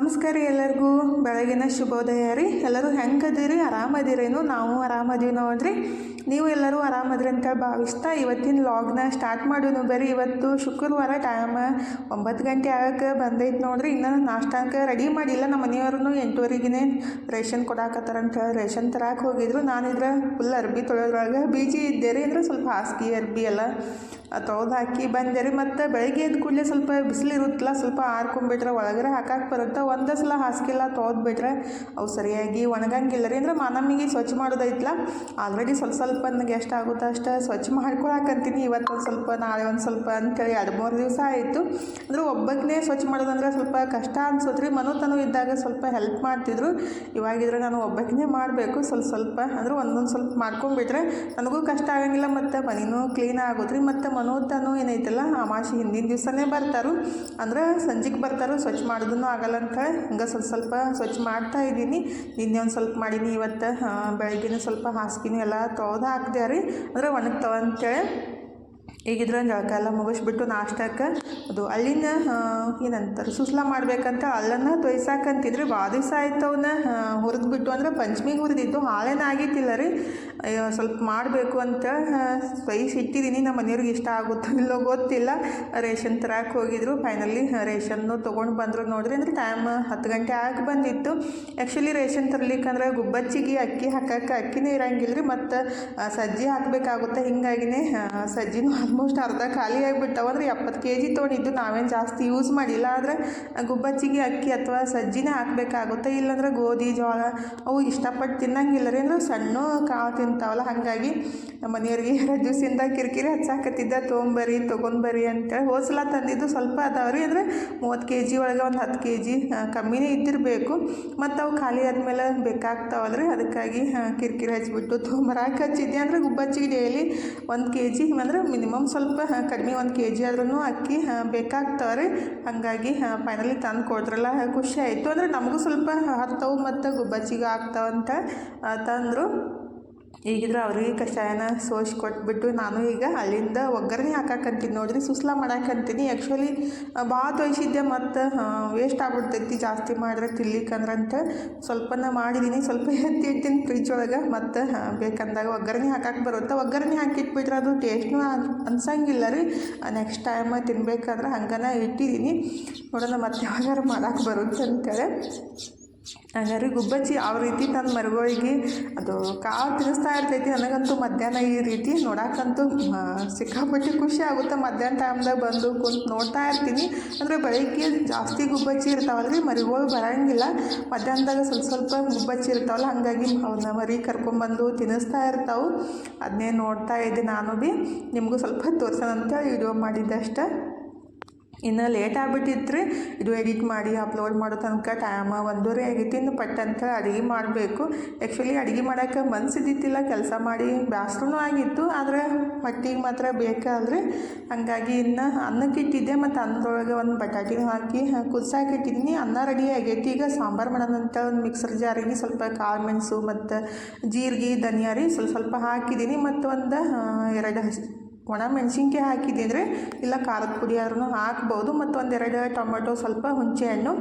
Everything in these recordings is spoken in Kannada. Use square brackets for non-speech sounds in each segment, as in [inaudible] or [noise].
ನಮಸ್ಕಾರ ರೀ ಎಲ್ಲರಿಗೂ. ಬೆಳಗಿನ ಶುಭೋದಯ ರೀ. ಎಲ್ಲರೂ ಹೆಂಗದಿರಿ? ಆರಾಮದಿರೇನು ನಾವು ಆರಾಮದೀವಿ ನೋಡ್ರಿ. ನೀವು ಎಲ್ಲರೂ ಆರಾಮದ್ರಿ ಅಂತ ಭಾವಿಸ್ತಾ ಇವತ್ತಿನ ಲಾಗ್ನ ಸ್ಟಾರ್ಟ್ ಮಾಡೋನು ಬರೀ ಇವತ್ತು ಶುಕ್ರವಾರ ಟೈಮ್ ಒಂಬತ್ತು ಗಂಟೆ ಆಗಕ್ಕೆ ಬಂದೈತೆ ನೋಡ್ರಿ. ಇನ್ನು ನಾಷ್ಟಾಕ್ಕೆ ರೆಡಿ ಮಾಡಿಲ್ಲ. ನಮ್ಮ ಮನೆಯವ್ರೂ ಎಂಟುವರೆಗೆ ರೇಷನ್ ಕೊಡಾಕತ್ತಾರಂತ ರೇಷನ್ ತರಕ್ಕೆ ಹೋಗಿದ್ರು. ನಾನಿದ್ರೆ ಫುಲ್ ಅರ್ಬಿ ತೊಳೆದ್ರೊಳಗೆ ಬೀಜಿ ಇದ್ದೆ ರೀ. ಅಂದ್ರೆ ಸ್ವಲ್ಪ ಹಾಸಿಗೆ ಅರ್ಬಿ ಎಲ್ಲ ತೊಳೆದು ಹಾಕಿ ಬಂದೆ ರೀ ಮತ್ತು ಬೆಳಗ್ಗೆ ಎದ್ದ ಕೂಡಲೇ ಸ್ವಲ್ಪ ಬಿಸಿಲು ಇರುತ್ತಲ್ಲ, ಸ್ವಲ್ಪ ಆರ್ಕೊಂಬಿಟ್ರೆ ಒಳಗಡೆ ಹಾಕಕ್ಕೆ ಬರುತ್ತೆ. ಒಂದೇ ಸಲ ಹಾಸಿಗೆಲ್ಲ ತೊಳೆದ್ಬಿಟ್ರೆ ಅವು ಸರಿಯಾಗಿ ಒಣಗಂಗಿಲ್ಲ ರೀ ಅಂದ್ರೆ ಮಾನಮ್ಮಿಗೆ ಸ್ವಚ್ಛ ಮಾಡೋದೈತಲ್ಲ ಆಲ್ರೆಡಿ ಸ್ವಲ್ಪ ಸ್ವಲ್ಪ ನನಗೆ ಎಷ್ಟು ಆಗುತ್ತೆ ಅಷ್ಟೇ. ಸ್ವಚ್ಛ ಮಾಡ್ಕೊಳಕಂತೀನಿ ಇವತ್ತು ಒಂದು ಸ್ವಲ್ಪ, ನಾಳೆ ಒಂದು ಸ್ವಲ್ಪ ಅಂತೇಳಿ ಎರಡು ಮೂರು ದಿವಸ ಆಯಿತು. ಅಂದ್ರೆ ಒಬ್ಬಕ್ಕೇ ಸ್ವಚ್ಛ ಮಾಡೋದಂದ್ರೆ ಸ್ವಲ್ಪ ಕಷ್ಟ ಅನ್ಸುತ್ತೆ ಮನೋತನು ಇದ್ದಾಗ ಸ್ವಲ್ಪ ಹೆಲ್ಪ್ ಮಾಡ್ತಿದ್ರು. ಇವಾಗಿದ್ರೆ ನಾನು ಒಬ್ಬಕ್ಕೇ ಮಾಡಬೇಕು. ಸ್ವಲ್ಪ ಸ್ವಲ್ಪ ಅಂದ್ರೆ ಒಂದೊಂದು ಸ್ವಲ್ಪ ಮಾಡ್ಕೊಂಬಿಟ್ರೆ ನನಗೂ ಕಷ್ಟ ಆಗಂಗಿಲ್ಲ, ಮತ್ತು ಮನೆಯೂ ಕ್ಲೀನ್ ಆಗುತ್ತೆ ರೀ ಮತ್ತು ಮನೋತನು ಏನೈತಲ್ಲ ಅಮಾಸಿ ಹಿಂದಿನ ದಿವಸನೇ ಬರ್ತಾರು. ಅಂದ್ರೆ ಸಂಜೆಗೆ ಬರ್ತಾರೆ, ಸ್ವಚ್ಛ ಮಾಡೋದನ್ನು ಆಗಲ್ಲ ಅಂತ ಹಂಗೆ ಸ್ವಲ್ಪ ಸ್ವಲ್ಪ ಸ್ವಚ್ಛ ಮಾಡ್ತಾ ಇದ್ದೀನಿ. ನಿನ್ನೆ ಒಂದು ಸ್ವಲ್ಪ ಮಾಡೀನಿ, ಇವತ್ತು ಬೆಳಗ್ಗೆನೂ ಸ್ವಲ್ಪ ಹಾಸಿಗೆನೂ ಎಲ್ಲ ತೊಳೆದು ಹಾಕಿದೆ ರೀ. ಅಂದ್ರೆ ಒಣಗ್ತಾವ ಅಂತೇಳಿ ಈಗಿದ್ರೆ ಜಳಕ ಎಲ್ಲ ಮುಗಿಸ್ಬಿಟ್ಟು ನಾಷ್ಟಕ್ಕೆ ಅದು ಅಲ್ಲಿನ ಏನಂತಾರೆ, ಸುಸ್ಲ ಮಾಡ್ಬೇಕಂತ ಅಲ್ಲನ್ನ ತೊಯ್ಸಾಕಂತಿದ್ರೆ. ಭಾಳ ದಿವಸ ಆಯ್ತು ಹುರಿದ್ಬಿಟ್ಟು ಅಂದ್ರೆ ಪಂಚಮಿಗೆ ಹುರಿದಿದ್ದು. ಹಾಳೇನ ಆಗಿತ್ತಿಲ್ಲ ರೀ. ಸ್ವಲ್ಪ ಮಾಡಬೇಕು ಅಂತ ಸ್ವೈಸ್ ಇಟ್ಟಿದ್ದೀನಿ. ನಮ್ಮ ಮನೆಯವ್ರಿಗೆ ಇಷ್ಟ ಆಗುತ್ತೋ ಇಲ್ಲೋ ಗೊತ್ತಿಲ್ಲ. ರೇಷನ್ ತರಕ್ಕೆ ಹೋಗಿದ್ರು. ಫೈನಲಿ ರೇಷನ್ನು ತೊಗೊಂಡು ಬಂದರು. ನೋಡಿದ್ರೆ ಅಂದ್ರೆ ಟೈಮ್ ಹತ್ತು ಗಂಟೆ ಆಗಿ ಬಂದಿತ್ತು. ಆ್ಯಕ್ಚುಲಿ ರೇಷನ್ ತರ್ಲಿಕ್ಕಂದ್ರೆ ಗುಬ್ಬಚ್ಚಿಗೆ ಅಕ್ಕಿ ಹಾಕಕ್ಕೆ ಅಕ್ಕಿನೇ ಇರಂಗಿಲ್ಲ ರೀ ಮತ್ತು ಸಜ್ಜಿ ಹಾಕಬೇಕಾಗುತ್ತೆ. ಹಿಂಗಾಗಿನೇ ಸಜ್ಜಿನೂ ಆಲ್ಮೋಸ್ಟ್ ಅರ್ಧ ಖಾಲಿ ಆಗಿಬಿಟ್ಟವಲ್ರಿ ಎಪ್ಪತ್ತು ಕೆ ಜಿ ತೊಗೊಂಡಿದ್ದು ನಾವೇನು ಜಾಸ್ತಿ ಯೂಸ್ ಮಾಡಿಲ್ಲ. ಆದರೆ ಗುಬ್ಬಚ್ಚಿಗೆ ಅಕ್ಕಿ ಅಥವಾ ಸಜ್ಜಿನೇ ಹಾಕಬೇಕಾಗುತ್ತೆ. ಇಲ್ಲಾಂದ್ರೆ ಗೋಧಿ, ಜೋಳ ಅವು ಇಷ್ಟಪಟ್ಟು ತಿನ್ನಂಗಿಲ್ಲ ರೀ. ಅಂದ್ರೆ ಸಣ್ಣ ಕಾಳು ತಿಂತಾವಲ್ಲ. ಹಾಗಾಗಿ ನಮ್ಮ ಮನೆಯವ್ರಿಗೆ [laughs] ಎರಡು ದಿವಸದಿಂದ ಕಿರಿಕಿರಿ ಹಚ್ಚಾಕತ್ತಿದ್ದ ತೊಗೊಂಬರಿ ತೊಗೊಂಬರಿ ಅಂತೇಳಿ ಹೋಸಲ ತಂದಿದ್ದು ಸ್ವಲ್ಪ ಅದಾವ್ರಿ ಅಂದರೆ ಮೂವತ್ತು ಕೆ ಜಿ ಒಳಗೆ ಒಂದು ಹತ್ತು ಕೆ ಜಿ ಕಮ್ಮಿನೇ ಇದ್ದಿರಬೇಕು. ಮತ್ತು ಅವು ಖಾಲಿ ಆದಮೇಲೆ ಬೇಕಾಗ್ತಾವಲ್ರಿ ಅದಕ್ಕಾಗಿ ಕಿರಿಕಿರಿ ಹಚ್ಚಿಬಿಟ್ಟು ತೊಗೊಂಬರಾಕಿ ಹಚ್ಚಿದ್ದೆ. ಅಂದರೆ ಗುಬ್ಬಚ್ಚಿಗೆ ಡೈಲಿ ಒಂದು ಕೆ ಜಿ ಅಂದರೆ ಮಿನಿಮಮ್ ಸ್ವಲ್ಪ ಕಡಿಮೆ ಒಂದು ಕೆ ಜಿ ಆದ್ರೂ ಅಕ್ಕಿ ಬೇಕಾಗ್ತಾವೆ ರೀ ಹಾಗಾಗಿ ಫೈನಲಿ ತಂದು ಕೊಡ್ರಲ್ಲ ಖುಷಿ ಆಯಿತು. ಅಂದರೆ ನಮಗೂ ಸ್ವಲ್ಪ ಹತ್ತವು ಮತ್ತು ಗುಬ್ಬಚ್ಚಿಗೆ ಆಗ್ತಾವಂತ ತಂದರು. ಈಗಿದ್ರೆ ಅವ್ರಿಗೆ ಕಷಾಯನ ಸೋಸಿ ಕೊಟ್ಬಿಟ್ಟು ನಾನು ಈಗ ಅಲ್ಲಿಂದ ಒಗ್ಗರಣೆ ಹಾಕಕ್ಕಂತೀನಿ ನೋಡಿರಿ, ಸುಸ್ಲಾ ಮಾಡಾಕಂತೀನಿ. ಆ್ಯಕ್ಚುಲಿ ಭಾಳ ತೊಯ್ಸಿದ್ದೆ ಮತ್ತು ವೇಸ್ಟ್ ಆಗ್ಬಿಡ್ತೈತಿ ಜಾಸ್ತಿ ಮಾಡಿದ್ರೆ ತಿನ್ಲಿಕ್ಕಂದ್ರಂತ ಸ್ವಲ್ಪನ ಮಾಡಿದ್ದೀನಿ ಸ್ವಲ್ಪ ಎತ್ತಿ ಇಡ್ತೀನಿ ಫ್ರಿಜ್ ಒಳಗೆ. ಮತ್ತು ಬೇಕಂದಾಗ ಒಗ್ಗರಣೆ ಹಾಕಕ್ಕೆ ಬರುತ್ತೆ? ಒಗ್ಗರಣೆ ಹಾಕಿಟ್ಬಿಟ್ರೆ ಅದು ಟೇಸ್ಟ್ನೂ ಅನ್ಸಂಗಿಲ್ಲ ರೀ. ನೆಕ್ಸ್ಟ್ ಟೈಮ್ ತಿನ್ಬೇಕಂದ್ರೆ ಹಂಗನ ಇಟ್ಟಿದ್ದೀನಿ ನೋಡೋಣ ಮತ್ತೆ ಯಾವಾಗಾರು ಮಾಡಕ್ಕೆ ಬರುತ್ತೆ ಅಂತೇಳಿ ಹಂಗಾರೆ ಗುಬ್ಬಚ್ಚಿ ಯಾವ ರೀತಿ ತನ್ನ ಮರುಗಳಿಗೆ ಅದು ಕಾಳು ತಿನ್ನಿಸ್ತಾ ಇರ್ತೈತಿ. ನನಗಂತೂ ಮಧ್ಯಾಹ್ನ ಈ ರೀತಿ ನೋಡಕ್ಕಂತೂ ಸಿಕ್ಕಾಪಟ್ಟೆ ಖುಷಿ ಆಗುತ್ತೆ. ಮಧ್ಯಾಹ್ನ ಟೈಮ್ದಾಗ ಬಂದು ಕುಂತು ನೋಡ್ತಾ ಇರ್ತೀನಿ. ಅಂದರೆ ಬೆಳಗ್ಗೆ ಜಾಸ್ತಿ ಗುಬ್ಬಚ್ಚಿ ಇರ್ತಾವಲ್ರಿ, ಮರಿಗಳು ಬರೋಂಗಿಲ್ಲ. ಮಧ್ಯಾಹ್ನದಾಗ ಸ್ವಲ್ಪ ಸ್ವಲ್ಪ ಗುಬ್ಬಚ್ಚಿ ಇರ್ತಾವಲ್ಲ, ಹಾಗಾಗಿ ಅವನ್ನ ಮರಿ ಕರ್ಕೊಂಬಂದು ತಿನ್ನಿಸ್ತಾ ಇರ್ತಾವೆ. ಅದನ್ನೇ ನೋಡ್ತಾ ಇದ್ದೆ ನಾನು ಭೀ ನಿಮಗೂ ಸ್ವಲ್ಪ ತೋರಿಸೋಣ ಅಂತ ವಿಡಿಯೋ ಮಾಡಿದ್ದೆ ಅಷ್ಟೇ. ಇನ್ನು ಲೇಟ್ ಆಗ್ಬಿಟ್ಟಿತ್ರಿ. ಇದು ಎಡಿಟ್ ಮಾಡಿ ಅಪ್ಲೋಡ್ ಮಾಡೋ ತನಕ ಟೈಮ ಒಂದೂವರೆ ಆಗೈತಿ ಇನ್ನು ಪಟ್ಟಂತ ಅಡುಗೆ ಮಾಡಬೇಕು. ಆ್ಯಕ್ಚುಲಿ ಅಡುಗೆ ಮಾಡೋಕ್ಕೆ ಮನಸ್ಸಿದ್ದಿತ್ತಿಲ್ಲ ಕೆಲಸ ಮಾಡಿ ಬ್ಯಾಸ್ರೂ ಆಗಿತ್ತು. ಆದರೆ ಹೊಟ್ಟಿಗೆ ಮಾತ್ರ ಬೇಕಲ್ರಿ ಹಾಗಾಗಿ ಇನ್ನು ಅನ್ನಕ್ಕೆ ಇಟ್ಟಿದ್ದೆ. ಮತ್ತು ಅನ್ನದೊಳಗೆ ಒಂದು ಬಟಾಟಿನೂ ಹಾಕಿ ಕುದಿಸಾಕಿಟ್ಟಿದ್ದೀನಿ ಅನ್ನ ರೆಡಿ ಆಗೈತಿ. ಈಗ ಸಾಂಬಾರು ಮಾಡೋಣಂತ ಒಂದು ಮಿಕ್ಸರ್ ಜಾರಿಗೆ ಸ್ವಲ್ಪ ಕಾಳು ಮೆಣಸು ಮತ್ತು ಜೀರಿಗೆ ಧನಿಯಾರಿ ಸ್ವಲ್ಪ ಸ್ವಲ್ಪ ಹಾಕಿದ್ದೀನಿ. ಮತ್ತು ಒಂದು ಎರಡು ಒಣ ಮೆಣಸಿನ್ಕಾಯಿ ಹಾಕಿದ್ದಿದ್ರೆ ಇಲ್ಲ ಖಾರದ ಪುಡಿ ಆದ್ರೂ ಹಾಕ್ಬೋದು. ಮತ್ತು ಒಂದೆರಡು ಟೊಮೆಟೊ ಸ್ವಲ್ಪ ಹುಣಸೆ ಹಣ್ಣು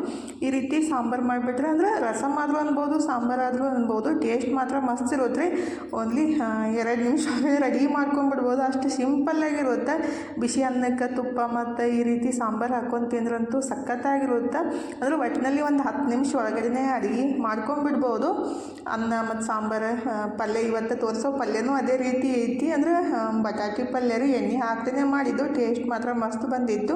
ಈ ರೀತಿ ಸಾಂಬಾರು ಮಾಡಿಬಿಟ್ರೆ ಅಂದರೆ ರಸಮ್ ಆದರೂ ಅನ್ಬೋದು, ಸಾಂಬಾರು ಆದರೂ ಅನ್ಬೋದು. ಟೇಸ್ಟ್ ಮಾತ್ರ ಮಸ್ತ್ ಇರುತ್ತೆ. ಓನ್ಲಿ ಎರಡು ನಿಮಿಷ ರೆಡಿ ಮಾಡ್ಕೊಂಡ್ಬಿಡ್ಬೋದು. ಅಷ್ಟು ಸಿಂಪಲ್ಲಾಗಿರುತ್ತೆ ಬಿಸಿ ಅನ್ನಕ್ಕೆ ತುಪ್ಪ ಮತ್ತು ಈ ರೀತಿ ಸಾಂಬಾರು ಹಾಕ್ಕೊಂಡು ತಿಂದ್ರಂತೂ ಸಖತ್ತಾಗಿರುತ್ತೆ. ಅಂದರೆ ಒಟ್ಟಿನಲ್ಲಿ ಒಂದು ಹತ್ತು ನಿಮಿಷ ಒಳಗಡೆ ಅಡುಗೆ ಮಾಡ್ಕೊಂಡ್ಬಿಡ್ಬೋದು. ಅನ್ನ ಮತ್ತು ಸಾಂಬಾರು ಪಲ್ಯ ಇವತ್ತು ತೋರಿಸೋ ಪಲ್ಯನೂ ಅದೇ ರೀತಿ ಐತಿ. ಅಂದರೆ ಬಟಾಟಿ ಪಲ್ಯ ರೀ ಎಣ್ಣೆ ಹಾಕ್ತೇನೆ. ಮಾಡಿದ್ದು ಟೇಸ್ಟ್ ಮಾತ್ರ ಮಸ್ತ್ ಬಂದಿತ್ತು.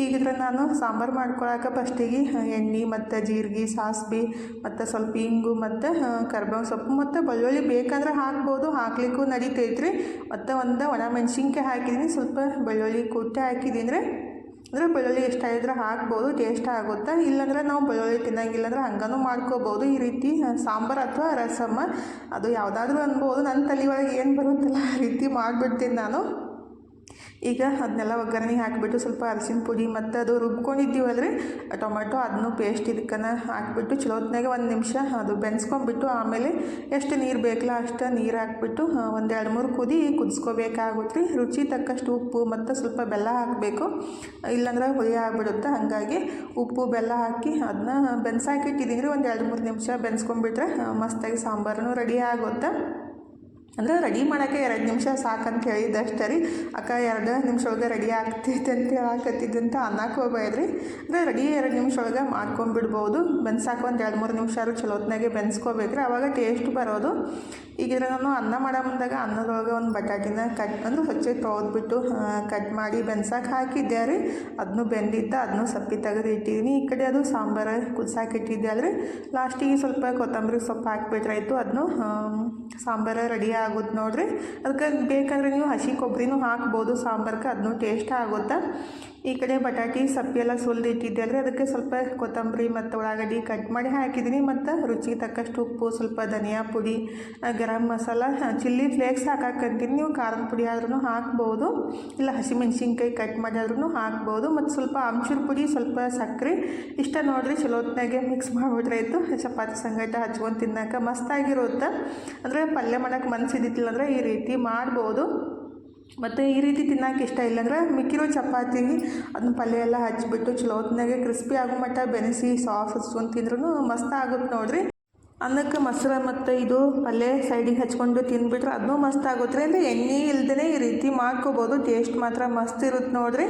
ಈಗಿದ್ರೆ ನಾನು ಸಾಂಬಾರು ಮಾಡ್ಕೊಳಕ್ಕೆ ಫಸ್ಟಿಗೆ ಎಣ್ಣೆ ಮತ್ತು ಜೀರಿಗೆ, ಸಾಸ್ವೆ ಮತ್ತು ಸ್ವಲ್ಪ ಇಂಗು ಮತ್ತು ಕರ್ಬೇವು ಸೊಪ್ಪು ಮತ್ತು ಬೆಳ್ಳುಳ್ಳಿ ಬೇಕಂದ್ರೆ ಹಾಕ್ಬೋದು. ಹಾಕ್ಲಿಕ್ಕೂ ನಡೀತೈತ್ರಿ. ಮತ್ತು ಒಂದು ಒಣ ಮೆಣಸಿನ್ಕಾಯಿ ಹಾಕಿದ್ದೀನಿ. ಸ್ವಲ್ಪ ಬೆಳ್ಳುಳ್ಳಿ ಕುಟ್ಟಿ ಹಾಕಿದ್ದೀನಿ. ರೀ ಅಂದರೆ ಬೆಳ್ಳುಳ್ಳಿ ಎಷ್ಟಾಗಿದ್ರೆ ಹಾಕ್ಬೋದು ಟೇಸ್ಟ್ ಆಗುತ್ತೆ. ಇಲ್ಲಾಂದ್ರೆ ನಾವು ಬೆಳ್ಳುಳ್ಳಿ ತಿನ್ನಂಗಿಲ್ಲ ಅಂದ್ರೆ ಹಂಗೂ ಮಾಡ್ಕೋಬೋದು. ಈ ರೀತಿ ಸಾಂಬಾರು ಅಥವಾ ರಸಮ್ಮ, ಅದು ಯಾವುದಾದ್ರೂ ಅನ್ಬೋದು. ನನ್ನ ತಲೆ ಒಳಗೆ ಏನು ಬರುತ್ತಲ್ಲ ಆ ರೀತಿ ಮಾಡಿಬಿಡ್ತೀನಿ ನಾನು. ಈಗ ಅದನ್ನೆಲ್ಲ ಒಗ್ಗರಣೆ ಹಾಕಿಬಿಟ್ಟು ಸ್ವಲ್ಪ ಅರಿಶಿನ ಪುಡಿ ಮತ್ತು ಅದು ರುಬ್ಕೊಂಡಿದ್ದೀವಲ್ರಿ ಟೊಮೆಟೊ, ಅದನ್ನು ಪೇಸ್ಟ್ ಇದಕ್ಕನ್ನು ಹಾಕಿಬಿಟ್ಟು ಚಲೋ ಹೊತ್ನಾಗ ಒಂದು ನಿಮಿಷ ಅದು ಬೆನ್ಸ್ಕೊಂಡ್ಬಿಟ್ಟು ಆಮೇಲೆ ಎಷ್ಟು ನೀರು ಬೇಕಲ್ಲ ಅಷ್ಟು ನೀರು ಹಾಕಿಬಿಟ್ಟು ಒಂದು ಎರಡು ಮೂರು ಕುದಿ ಕುದಿಸ್ಕೋಬೇಕಾಗುತ್ತೆ ರೀ ರುಚಿ ತಕ್ಕಷ್ಟು ಉಪ್ಪು ಮತ್ತು ಸ್ವಲ್ಪ ಬೆಲ್ಲ ಹಾಕಬೇಕು. ಇಲ್ಲಾಂದ್ರೆ ಹುಳಿ ಆಗಿಬಿಡುತ್ತೆ. ಹಾಗಾಗಿ ಉಪ್ಪು, ಬೆಲ್ಲ ಹಾಕಿ ಅದನ್ನ ಬೆನ್ಸಾಕಿಟ್ಟಿದ್ದೀನಿ ರೀ ಒಂದು ಎರಡು ಮೂರು ನಿಮಿಷ ಬೆನ್ಸ್ಕೊಂಡ್ಬಿಟ್ರೆ ಮಸ್ತಾಗಿ ಸಾಂಬಾರನು ರೆಡಿ ಆಗುತ್ತೆ. ಅಂದರೆ ರೆಡಿ ಮಾಡೋಕ್ಕೆ ಎರಡು ನಿಮಿಷ ಸಾಕಂತ ಹೇಳಿದ್ದೆ ಅಷ್ಟೇ ರೀ. ಅಕ್ಕ ಎರಡು ನಿಮಿಷ ಒಳಗೆ ರೆಡಿ ಆಗ್ತೈತೆ ಅಂತ ಹೇಳಾಕತ್ತಿದ್ದಂತ ಅನ್ನಕ್ಕೆ ಹೋಗ್ಬೇಡ್ರಿ ಅಂದರೆ ರೆಡಿ ಎರಡು ನಿಮಿಷ ಒಳಗೆ ಮಾಡ್ಕೊಂಬಿಡ್ಬೋದು ಬೆನ್ಸಾಕ ಒಂದು ಎರಡು ಮೂರು ನಿಮಿಷ ಆದ್ರೂ ಚಲೋತ್ನಾಗೆ ಬೆನ್ಸ್ಕೋಬೇಕ್ರಿ. ಆವಾಗ ಟೇಸ್ಟ್ ಬರೋದು. ಈಗ ನಾನು ಅನ್ನ ಮಾಡೋ ಮುಂದಾಗ ಅನ್ನದೊಳಗೆ ಒಂದು ಬಟಾಟಿನ ಕಟ್ ಅಂದ್ರೆ ಹೊಚ್ಚಿ ತೊಳೆದ್ಬಿಟ್ಟು ಕಟ್ ಮಾಡಿ ಬೆನ್ಸಕ್ಕೆ ಹಾಕಿದ್ದೆ ರೀ. ಅದನ್ನು ಬೆಂದಿದ್ದ ಅದನ್ನು ಸಪ್ಪಿ ತೆಗೆದು ಇಟ್ಟಿದ್ದೀನಿ ಈ ಕಡೆ ಅದು ಸಾಂಬಾರು ಕುದ್ಸಾಕೆ ಇಟ್ಟಿದ್ದೆ ಅಲ್ರಿ. ಲಾಸ್ಟಿಗೆ ಸ್ವಲ್ಪ ಕೊತ್ತಂಬರಿ ಸೊಪ್ಪು ಹಾಕ್ಬಿಟ್ರಾಯ್ತು. ಅದನ್ನು ಸಾಂಬಾರು ರೆಡಿ ಆಗುತ್ತೆ ನೋಡಿರಿ. ಅದಕ್ಕೆ ಬೇಕಾದ್ರೆ ನೀವು ಹಸಿ ಕೊಬ್ಬರಿನೂ ಹಾಕ್ಬೋದು ಸಾಂಬಾರ್ಗೆ. ಅದನ್ನೂ ಟೇಸ್ಟ್ ಆಗುತ್ತೆ. ಈ ಕಡೆ ಬಟಾಟಿ ಸಪ್ಪೆಲ್ಲ ಎಲ್ಲ ಸುಲ್ದು ಇಟ್ಟಿದ್ದೆ ಅಲ್ರಿ ಅದಕ್ಕೆ ಸ್ವಲ್ಪ ಕೊತ್ತಂಬರಿ ಮತ್ತು ಉಳ್ಳಾಗಡ್ಡಿ ಕಟ್ ಮಾಡಿ ಹಾಕಿದ್ದೀನಿ. ಮತ್ತು ರುಚಿಗೆ ತಕ್ಕಷ್ಟು ಉಪ್ಪು, ಸ್ವಲ್ಪ ಧನಿಯಾ ಪುಡಿ ಗರಂ ಮಸಾಲ ಚಿಲ್ಲಿ ಫ್ಲೇಕ್ಸ್ ಹಾಕಾಕಂತೀನಿ. ನೀವು ಖಾರದ ಪುಡಿ ಆದ್ರೂ ಹಾಕ್ಬೋದು. ಇಲ್ಲ ಹಸಿಮೆಣ್ಸಿನ್ಕಾಯಿ ಕಟ್ ಮಾಡಿ ಆದ್ರೂ ಹಾಕ್ಬೋದು. ಮತ್ತು ಸ್ವಲ್ಪ ಆಮ್ಚೂರ ಪುಡಿ, ಸ್ವಲ್ಪ ಸಕ್ಕರೆ. ಇಷ್ಟ ನೋಡಿರಿ ಚಲೋ ಹೊತ್ನಾಗೆ ಮಿಕ್ಸ್ ಮಾಡಿಬಿಟ್ರಾಯ್ತು ಚಪಾತಿ ಸಂಗಟ ಹಚ್ಕೊಂಡು ತಿನ್ನಕ್ಕೆ ಮಸ್ತಾಗಿರುತ್ತೆ. ಅಂದರೆ ಪಲ್ಯ ಮಾಡೋಕ್ಕೆ ಮನಸ್ಸಿದ್ದಿತ್ತಿಲ್ಲ ಅಂದರೆ ಈ ರೀತಿ ಮಾಡ್ಬೋದು. ಮತ್ತು ಈ ರೀತಿ ತಿನ್ನೋಕೆ ಇಷ್ಟ ಇಲ್ಲಾಂದ್ರೆ ಮಿಕ್ಕಿರೋ ಚಪಾತಿಗೆ ಅದನ್ನ ಪಲ್ಯ ಎಲ್ಲ ಹಚ್ಚಿಬಿಟ್ಟು ಚಲೋ ಹೊತ್ನಾಗೆ ಕ್ರಿಸ್ಪಿ ಆಗೋ ಮಟ್ಟ ಬೆನೆಸಿ ಸಾಸ್ ಹಚ್ಕೊಂಡು ತಿಂದ್ರೂ ಮಸ್ತ್ ಆಗುತ್ತೆ ನೋಡಿರಿ. ಅನ್ನಕ್ಕೆ ಮೊಸರು ಮತ್ತು ಇದು ಪಲ್ಯ ಸೈಡಿಗೆ ಹಚ್ಕೊಂಡು ತಿಂದ್ಬಿಟ್ರೆ ಅದನ್ನೂ ಮಸ್ತ್ ಆಗುತ್ತೆ ಅಂದರೆ ಎಣ್ಣೆ ಇಲ್ದೇ ಈ ರೀತಿ ಮಾಡ್ಕೋಬೋದು ಟೇಸ್ಟ್ ಮಾತ್ರ ಮಸ್ತ್ ಇರುತ್ತೆ ನೋಡ್ರಿ.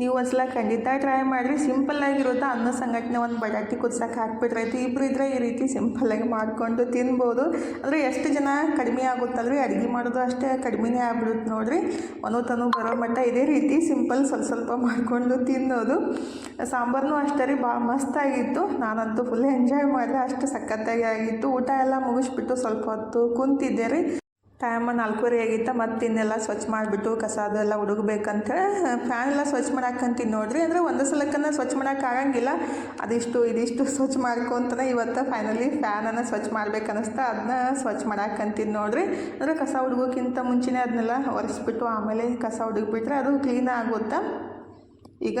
ನೀವು ಒಂದ್ಸಲ ಖಂಡಿತ ಟ್ರೈ ಮಾಡಿರಿ. ಸಿಂಪಲ್ಲಾಗಿರುತ್ತೆ ಅನ್ನ ಸಂಘಟನೆ ಒಂದು ಬಟಾಟಿ ಕುದ್ಸಕ್ಕೆ ಹಾಕ್ಬಿಟ್ರಾಯ್ತು ಇಬ್ಬರು ಇದ್ರೆ ಈ ರೀತಿ ಸಿಂಪಲ್ಲಾಗಿ ಮಾಡಿಕೊಂಡು ತಿನ್ಬೋದು. ಅಂದರೆ ಎಷ್ಟು ಜನ ಕಡಿಮೆ ಆಗುತ್ತಲ್ರಿ? ಅಡುಗೆ ಮಾಡೋದು ಅಷ್ಟೇ ಕಡಿಮೆನೇ ಆಗ್ಬಿಡುತ್ತೆ ನೋಡಿರಿ. ಒಂದು ತನು ಬರೋ ಮಟ್ಟ ಇದೇ ರೀತಿ ಸಿಂಪಲ್ ಸ್ವಲ್ಪ ಸ್ವಲ್ಪ ಮಾಡಿಕೊಂಡು ತಿನ್ನೋದು. ಸಾಂಬಾರನು ಅಷ್ಟೇ ರೀ ಭಾಳ ಮಸ್ತಾಗಿತ್ತು ನಾನಂತೂ ಫುಲ್ ಎಂಜಾಯ್ ಮಾಡಿದೆ. ಅಷ್ಟು ಸಖತ್ತಾಗಿ ಆಗಿತ್ತು. ಊಟ ಎಲ್ಲ ಮುಗಿಸ್ಬಿಟ್ಟು ಸ್ವಲ್ಪ ಹೊತ್ತು ಕುಂತಿದ್ದೆ ರೀ. ಟೈಮ್ ನಾಲ್ಕೂವರೆ ಆಗಿತ್ತು, ಮತ್ತು ಇನ್ನೆಲ್ಲ ಸ್ವಚ್ಛ ಮಾಡಿಬಿಟ್ಟು ಕಸ ಅದೆಲ್ಲ ಹುಡುಗಬೇಕಂತ ಫ್ಯಾನ್ ಎಲ್ಲ ಸ್ವಚ್ಛ ಮಾಡಾಕಂತೀನಿ ನೋಡ್ರಿ. ಅಂದರೆ ಒಂದು ಸಲಕ್ಕನ ಸ್ವಚ್ಛ ಮಾಡೋಕೆ ಆಗಂಗಿಲ್ಲ. ಅದಿಷ್ಟು, ಇದಿಷ್ಟು ಸ್ವಚ್ಛ ಮಾಡ್ಕೊತಾನೆ ಇವತ್ತು ಫೈನಲಿ ಫ್ಯಾನನ್ನು ಸ್ವಚ್ಛ ಮಾಡ್ಬೇಕು ಅನ್ನಿಸ್ತಾ ಅದನ್ನ ಸ್ವಚ್ಛ ಮಾಡಾಕಂತೀನಿ ನೋಡ್ರಿ. ಅಂದರೆ ಕಸ ಹುಡುಗೋಕ್ಕಿಂತ ಮುಂಚೆನೇ ಅದನ್ನೆಲ್ಲ ಒರೆಸ್ಬಿಟ್ಟು ಆಮೇಲೆ ಕಸ ಹುಡುಗ್ಬಿಟ್ರೆ ಅದು ಕ್ಲೀನ್ ಆಗುತ್ತೆ? ಈಗ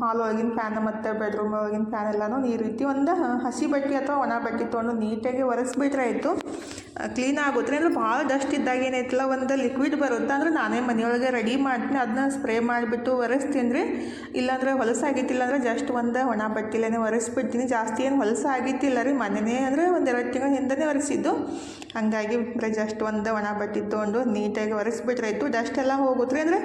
ಹಾಲ್ ಒಳಗಿನ ಫ್ಯಾನ್ ಮತ್ತು ಬೆಡ್ರೂಮ್ ಒಳಗಿನ ಫ್ಯಾನ್ ಎಲ್ಲನೂ ಈ ರೀತಿ ಒಂದು ಹಸಿ ಬಟ್ಟೆ ಅಥವಾ ಒಣ ಬಟ್ಟೆ ತೊಗೊಂಡು ನೀಟಾಗಿ ಒರೆಸ್ಬಿಟ್ರೆ ಆಯಿತು. ಕ್ಲೀನ್ ಆಗುತ್ತೆ ಅಂದರೆ ಭಾಳ ಡಸ್ಟ್ ಇದ್ದಾಗ ಏನೈತಲ್ಲ, ಒಂದು ಲಿಕ್ವಿಡ್ ಬರುತ್ತೆ ಅಂದ್ರೆ ನಾನೇ ಮನೆಯೊಳಗೆ ರೆಡಿ ಮಾಡ್ತೀನಿ. ಅದನ್ನ ಸ್ಪ್ರೇ ಮಾಡಿಬಿಟ್ಟು ಒರೆಸ್ತೀನಿ ರೀ ಇಲ್ಲಾಂದರೆ ಹೊಲಸಾಗಿತ್ತಿಲ್ಲ ಅಂದರೆ ಜಸ್ಟ್ ಒಂದು ಒಣ ಬಟ್ಟೆಲೇ ಒರೆಸ್ಬಿಡ್ತೀನಿ. ಜಾಸ್ತಿ ಏನು ಹೊಲಸಾಗಿತ್ತಿಲ್ಲ ರೀ. ಮನೆಯೇ ಅಂದರೆ ಒಂದು ಎರಡು ತಿಂಗಳ ಹಿಂದೆ ಒರೆಸಿದ್ದು. ಹಾಗಾಗಿ ಬರೀ ಜಸ್ಟ್ ಒಂದು ಒಣ ಬಟ್ಟೆ ತೊಗೊಂಡು ನೀಟಾಗಿ ಒರೆಸ್ಬಿಟ್ರೆ ಆಯಿತು. ಡಸ್ಟ್ ಎಲ್ಲ ಹೋಗುತ್ತೆ ಅಂದರೆ